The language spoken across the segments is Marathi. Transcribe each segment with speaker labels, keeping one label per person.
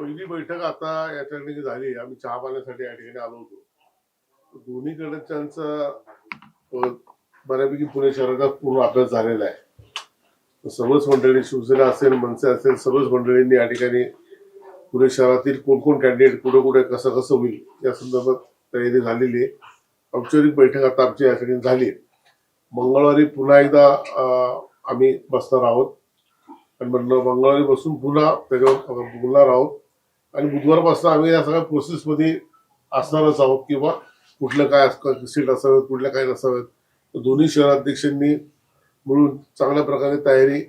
Speaker 1: पहिली बैठक आता या ठिकाणी झाली. आम्ही चहा पाण्यासाठी या ठिकाणी आलो होतो. दोन्हीकडच्यांचा अ, बऱ्यापैकी पुणे शहराचा पूर्ण अभ्यास झालेला आहे. सर्वच मंडळी शिवसेना असेल मनसे असेल सर्वच मंडळींनी या ठिकाणी पुणे शहरातील कोण कोण कॅन्डिडेट कुठे कुठे कसं कसं होईल या संदर्भात तयारी झालेली आहे. औपचारिक बैठक आता आमची या ठिकाणी झाली आहे. मंगळवारी पुन्हा एकदा आम्ही बसणार आहोत. आणि म्हणलं मंगळवारी बसून पुन्हा त्याच्यावर बोलणार आहोत. आणि बुधवारपासून आम्ही या सगळ्या प्रोसेसमध्ये असणारच आहोत किंवा कुठलं काय सीट असावेत कुठल्या काय नसावेत. तर दोन्ही शहराध्यक्षांनी मिळून चांगल्या प्रकारे तयारी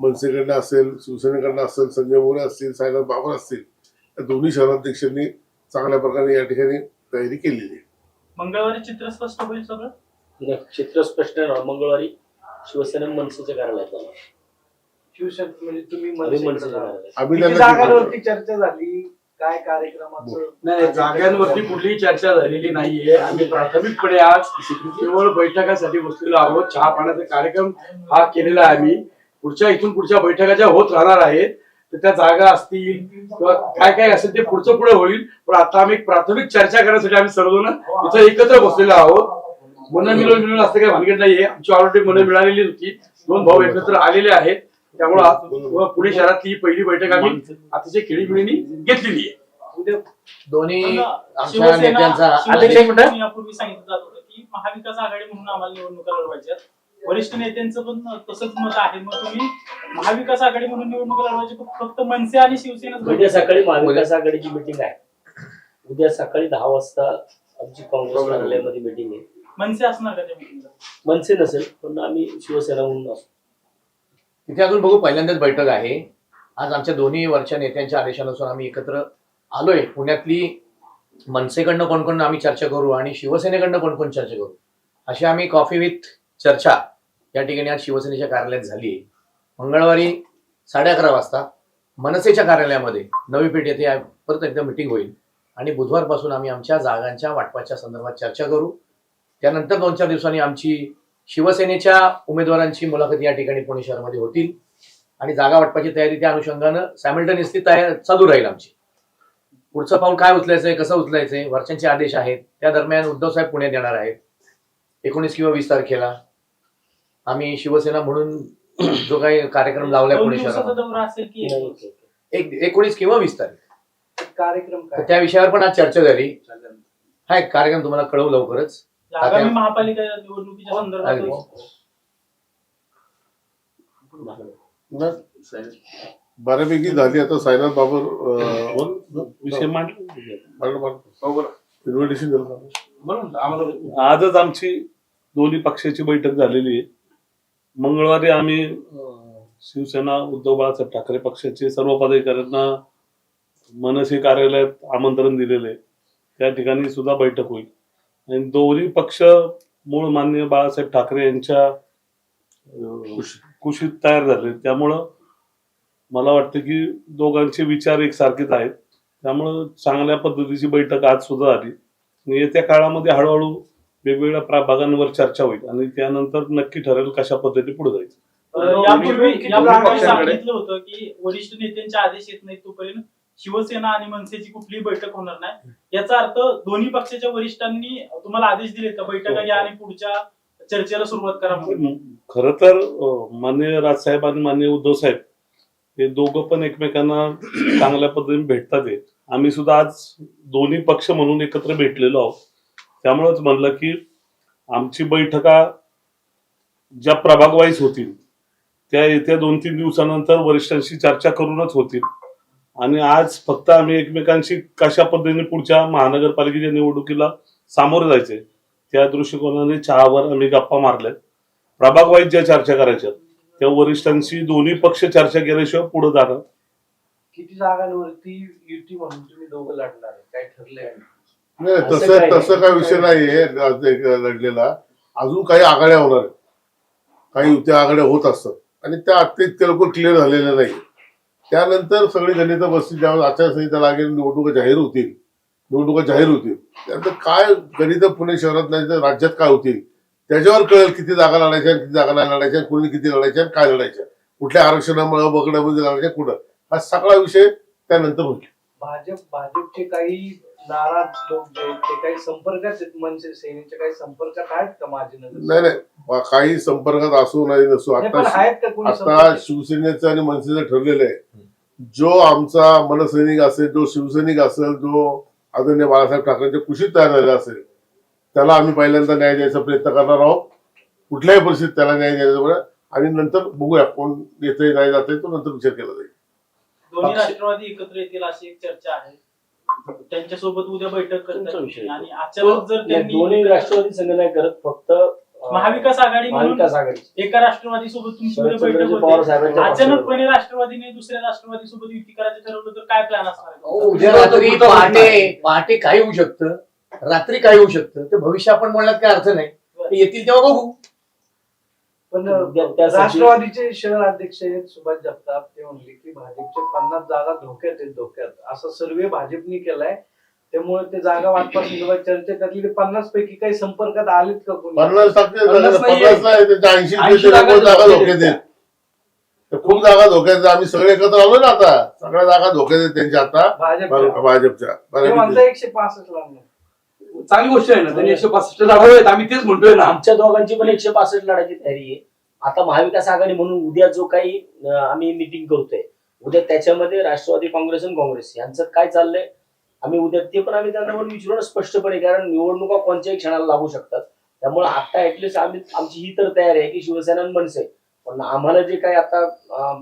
Speaker 1: मनसेकडनं असेल शिवसेनेकडनं असेल संजय मोरे असतील सायनाथ बाबर असतील या दोन्ही शहराध्यक्षांनी चांगल्या प्रकारे या ठिकाणी तयारी केलेली आहे.
Speaker 2: मंगळवारी चित्र स्पष्ट होईल सगळं?
Speaker 3: चित्र स्पष्ट मंगळवारी शिवसेना मनसेच्या कार्यालयात
Speaker 4: शिवसेना म्हणजे तुम्ही मनसेकडे जाणार. किती जागांवरती चर्चा झाली. काय कार्यक्रमाचं
Speaker 5: नाही जागांवरती कुठलीही चर्चा झालेली नाहीये. आम्ही प्राथमिकपणे आज केवळ बैठकासाठी बसलेलो आहोत. चहा पाण्याचा कार्यक्रम हा केलेला आहे आम्ही. पुढच्या इथून पुढच्या बैठका ज्या होत राहणार आहेत. तर त्या जागा असतील किंवा काय काय असेल ते पुढचं पुढे होईल. पण आता आम्ही एक प्राथमिक चर्चा करण्यासाठी आम्ही सर्वजण इथं एकत्र बसलेलो आहोत. मन मिळून मिळून असं काही भानगड नाहीये. आमची ऑलरेडी मन मिळालेली होती. दोन भाऊ एकत्र आलेले आहेत. त्यामुळे आज पुणे शहरातली ही पहिली बैठक आम्ही अतिशय खेळीमेळीने घेतलेली आहे.
Speaker 4: उद्या
Speaker 6: दोन्ही आमच्या
Speaker 2: शिवसेना
Speaker 6: नेत्यांचा
Speaker 2: शिवसेनेकडून
Speaker 6: एक मिनिट
Speaker 2: यापूर्वी सांगितलं जात होतं की महाविकास आघाडी म्हणून आम्हाला निवडणुका लढवायच्या वरिष्ठ नेत्यांचं पण तसंच मत आहे. मग तुम्ही महाविकास आघाडी म्हणून निवडणुका लढवायची फक्त मनसे आणि शिवसेनाच
Speaker 3: उद्या सकाळी महाविकास आघाडीची मिटिंग आहे. उद्या सकाळी दहा वाजता आमची काँग्रेस कार्यालयामध्ये मिटिंग आहे.
Speaker 2: मनसे असणार का त्या meeting ला?
Speaker 3: मनसे नसेल पण आम्ही शिवसेना म्हणून असू
Speaker 6: तिथे अजून बघू पहिल्यांदाच बैठक आहे. आज आमच्या दोन्ही वरच्या नेत्यांच्या आदेशानुसार आम्ही एकत्र आलोय. पुण्यातली मनसेकडनं कोण कोण आम्ही चर्चा करू आणि शिवसेनेकडनं कोण कोण चर्चा करू? अशी आम्ही कॉफी विथ चर्चा या ठिकाणी आज शिवसेनेच्या कार्यालयात झाली आहे. मंगळवारी साडे अकरा वाजता मनसेच्या कार्यालयामध्ये नवी पेठ येथे परत एकदा मिटिंग होईल आणि बुधवारपासून आम्ही आमच्या जागांच्या वाटपाच्या संदर्भात चर्चा करू. त्यानंतर दोन चार दिवसांनी आमची शिवसेनेच्या उमेदवारांची मुलाखत या ठिकाणी पुणे शहरामध्ये होतील. आणि जागा वाटपाची तयारी त्या अनुषंगानं सायमल्टनियसली तयार चालू राहील आमची. पुढचं पाऊल काय उचलायचंय कसं उचलायचंय वरच्यांचे आदेश आहेत. त्या दरम्यान उद्धव साहेब पुण्यात येणार आहेत. एकोणीस किंवा वीस तारखेला आम्ही शिवसेना म्हणून जो काही कार्यक्रम लावलाय पुणे एक एकोणीस किंवा वीस तारीख.
Speaker 4: कार्यक्रम
Speaker 6: त्या विषयावर पण आज चर्चा झाली. हा एक कार्यक्रम तुम्हाला कळवू लवकरच.
Speaker 2: आगामी महापालिका निवडणुकीच्या संदर्भात
Speaker 6: अगदी.
Speaker 1: बऱ्यापैकी झाली आता सायनाथ बाबर
Speaker 7: विषय.
Speaker 1: इन्व्हिटेशन दिलं
Speaker 5: आम्हाला
Speaker 7: आजच आमची दोन्ही पक्षाची बैठक झालेली आहे. मंगळवारी आम्ही शिवसेना उद्धव बाळासाहेब ठाकरे पक्षाचे सर्व पदाधिकाऱ्यांना मनसे कार्यालयात आमंत्रण दिलेले आहे. त्या ठिकाणी सुद्धा बैठक होईल. आणि दोन्ही पक्ष मूळ मान्य बाळासाहेब ठाकरे यांच्या कुशीत तयार झाले. त्यामुळं मला वाटतं की दोघांचे विचार एकसारखेच आहेत. त्यामुळं चांगल्या पद्धतीची बैठक आज सुद्धा झाली. आणि येत्या काळामध्ये हळूहळू वेगवेगळ्या प्रभागांवर चर्चा होईल आणि त्यानंतर नक्की ठरेल कशा पद्धतीने पुढे जायचं.
Speaker 2: यापूर्वी? सांगितलं होतं की वरिष्ठ नेत्यांचे आदेश येत नाही तोपर्यंत. शिवसेना आणि मनसेची कुठलीही बैठक होणार नाही. याचा अर्थ दोन्ही पक्षाच्या वरिष्ठांनी तुम्हाला आदेश दिले का? बैठका घ्या आणि पुढच्या चर्चेला सुरुवात करा म्हणून.
Speaker 7: खर तर अं, माननीय राजसाहेब आणि माननीय उद्धव साहेब हे दोघं पण एकमेकांना चांगल्या पद्धतीने भेटतात. आम्ही सुद्धा आज दोन्ही पक्ष म्हणून एकत्र भेटलेलो आहोत. त्यामुळेच म्हणलं की आमची बैठका ज्या प्रभाग वाईज होतील त्या येत्या दोन तीन दिवसानंतर वरिष्ठांशी चर्चा करूनच होतील. आणि आज फक्त आम्ही एकमेकांशी कशा पद्धतीने पुढच्या महानगरपालिकेच्या निवडणुकीला सामोरे जायचे त्या दृष्टिकोनाने चहावर आम्ही गप्पा मारल्यात. प्रभाग वाईज ज्या चर्चा करायच्या त्या वरिष्ठांशी दोन्ही पक्ष चर्चा केल्याशिवाय पुढे जाणार
Speaker 4: किती जागांवरती युती म्हणून तुम्ही दोघं लढणार काय ठरलंय
Speaker 1: तसं
Speaker 3: काय
Speaker 1: तसं काय विषय नाहीये. आज एक लढलेला. अजून काही आघाड्या होणार आहेत. काही युत्या आघाड्या होत असतात. आणि त्या ते ते लोक क्लिअर झालेल्या नाही त्यानंतर सगळी गणित बसतील ज्यावेळेस आचारसंहिता लागेल निवडणुका जाहीर होतील. निवडणुका जाहीर होतील. त्यानंतर काय गणित पुणे शहरात नाही तर राज्यात काय होतील? त्याच्यावर कळेल किती जागा लढायच्या किती जागा नाही लढायच्या कोणी किती लढायच्या काय लढायच्या. कुठल्या आरक्षणामुळे बघण्यामध्ये लढायच्या कुठं? हा सगळा विषय त्यानंतर होईल.
Speaker 4: भाजप भाजपचे काही नाराज लोक जे ते काही संपर्कात आहेत मनसे सेनेच्या काही संपर्कात आहेत का माझे
Speaker 1: नाही नाही. बा- काही संपर्कात असू नाही नसू. आता आता? शिवसेनेचं आणि मनसेचं ठरलेलं आहे. जो आमचा मनसैनिक असेल जो शिवसैनिक असेल जो आदरणीय बाळासाहेब ठाकरेंच्या कुशीत तयार झालेला असेल त्याला आम्ही पहिल्यांदा न्याय द्यायचा प्रयत्न करणार आहोत. कुठल्याही परिस्थितीत त्याला न्याय द्यायचा बरं. आणि नंतर बघूया कोण येतंय नाही जाते तो नंतर विचार केला जाईल.
Speaker 2: दोन्ही राष्ट्रवादी एकत्र येतील अशी एक चर्चा आहे. त्यांच्यासोबत उद्या बैठक करतात
Speaker 3: विषय.
Speaker 2: आणि अचानक जर
Speaker 3: दोन्ही राष्ट्रवादी संघ नाही करत फक्त
Speaker 2: महाविकास आघाडी म्हणून
Speaker 3: महाविकास आघाडी.
Speaker 2: एका राष्ट्रवादी सोबत तुमची उद्या बैठक
Speaker 3: शरदचंद्रजी पवार
Speaker 2: होते
Speaker 3: साहेबांच्या पक्षावर.
Speaker 2: अचानकपणे राष्ट्रवादीने दुसऱ्या राष्ट्रवादी सोबत युती करायचं ठरवलं तर काय प्लॅन असणार आहे? तुमचा?
Speaker 6: उद्या रात्री पहाटे पहाटे काय होऊ शकतं. रात्री काय होऊ शकतं. ते भविष्य आपण म्हणण्यात काय अर्थ नाही. ते येतील तेव्हा बघू.
Speaker 4: पण
Speaker 3: त्या-
Speaker 4: राष्ट्रवादीचे शहर अध्यक्ष आहेत सुभाष जगताप. ते म्हणले की भाजपचे पन्नास जागा धोक्यात आहेत धोक्यात. असा सर्वे भाजपने केलाय. त्यामुळे ते जागा वाटपासंदर्भात चर्चा त्यातली ते पन्नास पैकी काही संपर्कात आलेत का कोणी?
Speaker 1: पन्नास टक्के
Speaker 5: पन्नास नाहीये.
Speaker 1: पन्नास नाही त्यांच्या ऐंशी
Speaker 5: 80 जागा
Speaker 1: जागा
Speaker 5: धोक्यात
Speaker 1: धोक्यात आहेत तर खूप जागा धोक्यात आहेत. आम्ही सगळे एकत्र आलो ना आता. सगळ्या जागा धोक्यात आहेत त्यांच्या आता.
Speaker 4: भाजप
Speaker 1: भाजपच्या.
Speaker 4: ते
Speaker 1: बऱ्यापैकी.
Speaker 4: म्हणता एकशे पासष्ट लागणार.
Speaker 5: चांगली गोष्ट आहे ना त्यांनी एकशे पासष्ट लढावेत आम्ही तेच म्हणतोय ना.
Speaker 3: आमच्या दोघांची पण एकशे पासष्ट लढायची तयारी आहे. आता महाविकास आघाडी म्हणून उद्या जो काही अं, आम्ही मिटिंग करतोय उद्या त्याच्यामध्ये राष्ट्रवादी काँग्रेस आणि काँग्रेस यांचं काय चाललंय आम्ही उद्या ते पण आम्ही त्यांना पण विचारून स्पष्टपणे कारण निवडणुका कोणत्याही क्षणाला लागू शकतात. त्यामुळे आता ऍटलिस्ट आम्ही आमची ही तर तयारी आहे की शिवसेना आणि मनसे. पण आम्हाला जे काही आता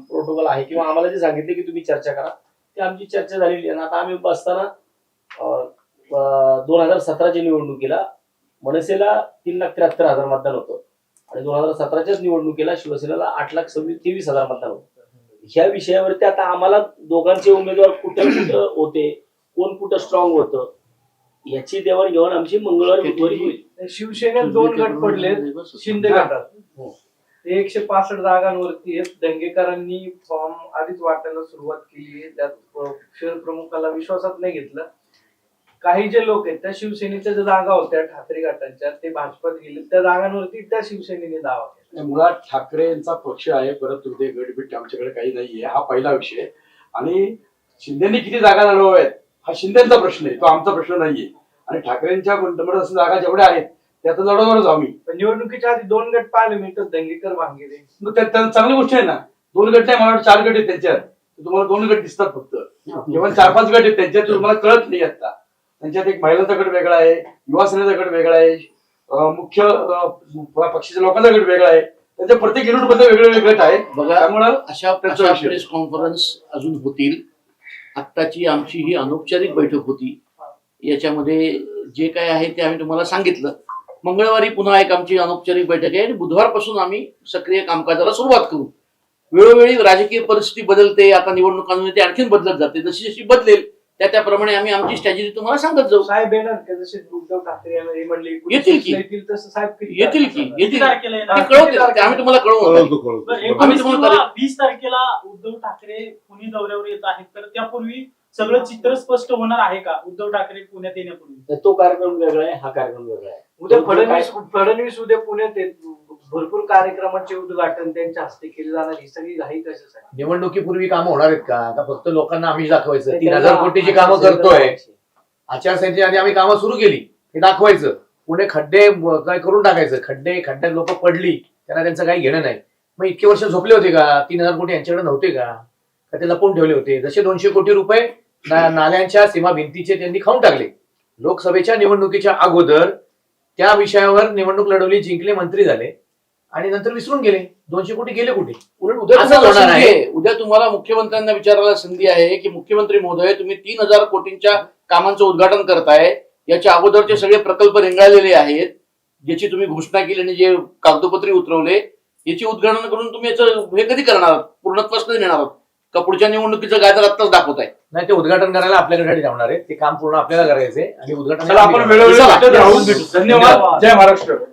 Speaker 3: प्रोटोकॉल आहे किंवा आम्हाला जे सांगितले की तुम्ही चर्चा करा ते आमची चर्चा झालेली आहे. आता आम्ही बसताना दोन हजार सतराच्या निवडणुकीला मनसेला तीन लाख त्र्याहत्तर हजार मतदान होतं. आणि दोन हजार सतराच्याच निवडणुकीला शिवसेनेला आठ लाख सव्वीस तेवीस हजार मतदान होतं. ह्या विषयावरती आता आम्हाला दोघांचे उमेदवार कुठे कुठं होते कोण कुठं स्ट्रॉंग होतं याची देवाणघेवाण आमची मंगळवारी बुधवारी होईल.
Speaker 4: शिवसेनेत दोन गट पडले शिंदे गटात.
Speaker 3: हो.
Speaker 4: ते एकशे पासष्ट जागांवरती आहेत. दंगेकरांनी फॉर्म आधीच वाटायला सुरुवात केली आहे. त्यात शहर प्रमुखाला विश्वासात नाही घेतलं. काही जे लोक आहेत त्या शिवसेनेच्या ज्या जागा होत्या ठाकरे गटांच्या ते भाजपात गेले. त्या जागांवरती त्या शिवसेनेने दावा केला.
Speaker 5: नाही, मुळात ठाकरेंचा पक्ष आहे. परत तुमचे गटबीट आमच्याकडे काही नाहीये. हा पहिला विषय. आणि शिंदेनी किती जागा लढवाव्यात? हा शिंदेचा प्रश्न आहे तो आमचा प्रश्न नाहीये. आणि ठाकरेंच्या मंत्रिमंडळ जागा जेवढ्या आहेत त्या तर लढवणारच आम्ही.
Speaker 4: पण निवडणुकीच्या आधी दोन गट पाहिले मी तर दंगेकर भांगेरे
Speaker 5: मग त्या- त्या चांगली गोष्ट आहे ना. दोन गट नाही मला वाटतं चार गट आहेत त्यांच्यात. तर तुम्हाला दोन गट दिसतात फक्त. केवळ चार पाच गट आहेत त्यांच्यात ते तुम्हाला कळत नाही आता त्यांच्यात एक महिलांचा गट वेगळा आहे युवा सेनेचा गट वेगळा आहे अं, मुख्य अं, पक्षाच्या लोकांचा गट वेगळा आहे. त्यांच्या प्रत्येक युनिटमध्ये वेगळे गट आहेत.
Speaker 8: बघा
Speaker 5: त्यामुळं
Speaker 8: अशा
Speaker 5: त्याचा
Speaker 8: अशा
Speaker 5: विषय.
Speaker 8: प्रेस कॉन्फरन्स अजून होतील. आत्ताची आमची ही अनौपचारिक बैठक होती. याच्यामध्ये जे काय आहे ते आम्ही तुम्हाला सांगितलं. मंगळवारी पुन्हा एक आमची अनौपचारिक बैठक आहे आणि बुधवारपासून आम्ही सक्रिय कामकाजाला सुरुवात करू. वेळोवेळी राजकीय परिस्थिती बदलते आता निवडणुकांमध्ये ते आणखीन बदलत जाते. जशी जशी बदलेल त्या त्याप्रमाणे आम्ही आमची स्ट्रॅटेजी तुम्हाला सांगत जाऊ.
Speaker 4: साहेब येणार का? जसे उद्धव ठाकरे यांना म्हणले
Speaker 8: येतील की.
Speaker 4: येतील तसं साहेब किती
Speaker 8: येतील की?
Speaker 4: तारखेला
Speaker 8: येतील
Speaker 2: तारखेला येणार?
Speaker 8: ते कळवतील. ते आम्ही तुम्हाला कळवू
Speaker 1: कळवतो कळवतो.
Speaker 2: बरं,
Speaker 8: आम्ही
Speaker 2: एकोणीस
Speaker 8: तुम्हाला
Speaker 2: किंवा वीस तारखेला उद्धव ठाकरे पुणे दौऱ्यावर येत आहेत. तर त्यापूर्वी सगळं चित्र स्पष्ट होणार आहे का? उद्धव ठाकरे पुण्यात येण्यापूर्वी?
Speaker 3: तर तो कार्यक्रम वेगळा आहे हा कार्यक्रम वेगळा आहे.
Speaker 4: उद्या फडणवीस फडणवीस उद्या पुण्यात आहेत भरपूर कार्यक्रमाचे उद्घाटन त्यांच्या हस्ते केले जाणार ही सगळी घाई कशासाठी?
Speaker 6: निवडणुकीपूर्वी कामं होणार आहेत का? आता फक्त लोकांना आम्ही दाखवायचं. तीन हजार कोटीची कामं करतोय. आचारसंहितेच्या आधी आम्ही कामं सुरू केली. हे दाखवायचं. पुढे खड्डे काय करून टाकायचं. खड्डे खड्ड्यात लोक पडली. त्यांना त्यांचं काही घेणं नाही. मग इतके वर्ष झोपले होते का? तीन हजार कोटी यांच्याकडे नव्हते का? का ते लपवून ठेवले होते? जसे दोनशे कोटी रुपये ना- नाल्यांच्या सीमा भिंतीचे त्यांनी खाऊन टाकले. लोकसभेच्या निवडणुकीच्या अगोदर त्या विषयावर निवडणूक लढवली जिंकले मंत्री झाले. आणि नंतर विसरून गेले. दोनशे कोटी गेले कुठे?
Speaker 8: उलट उद्या
Speaker 6: असं
Speaker 8: तुम्हाला
Speaker 6: होणार
Speaker 8: संधी
Speaker 6: आहे.
Speaker 8: आहे. उद्या तुम्हाला मुख्यमंत्र्यांना विचारायला संधी आहे की मुख्यमंत्री महोदय तुम्ही तीन हजार कोटींच्या कामांचं उद्घाटन करताय. याच्या अगोदरचे सगळे प्रकल्प रेंगाळलेले आहेत. ज्याची तुम्ही घोषणा केली आणि जे कागदोपत्री उतरवले याची उद्घाटन करून तुम्ही याचं हे कधी करणार आहात? पूर्णत्वास कधी नेणार आहात? का पुढच्या निवडणुकीचं काय तर आत्ताच दाखवताय
Speaker 6: नाही ते उद्घाटन करायला आपल्याकडे जाणार आहे. ते काम पूर्ण आपल्याला करायचंय आणि उद्घाटन
Speaker 5: चला आपण वेळोवेळी धन्यवाद. जय महाराष्ट्र.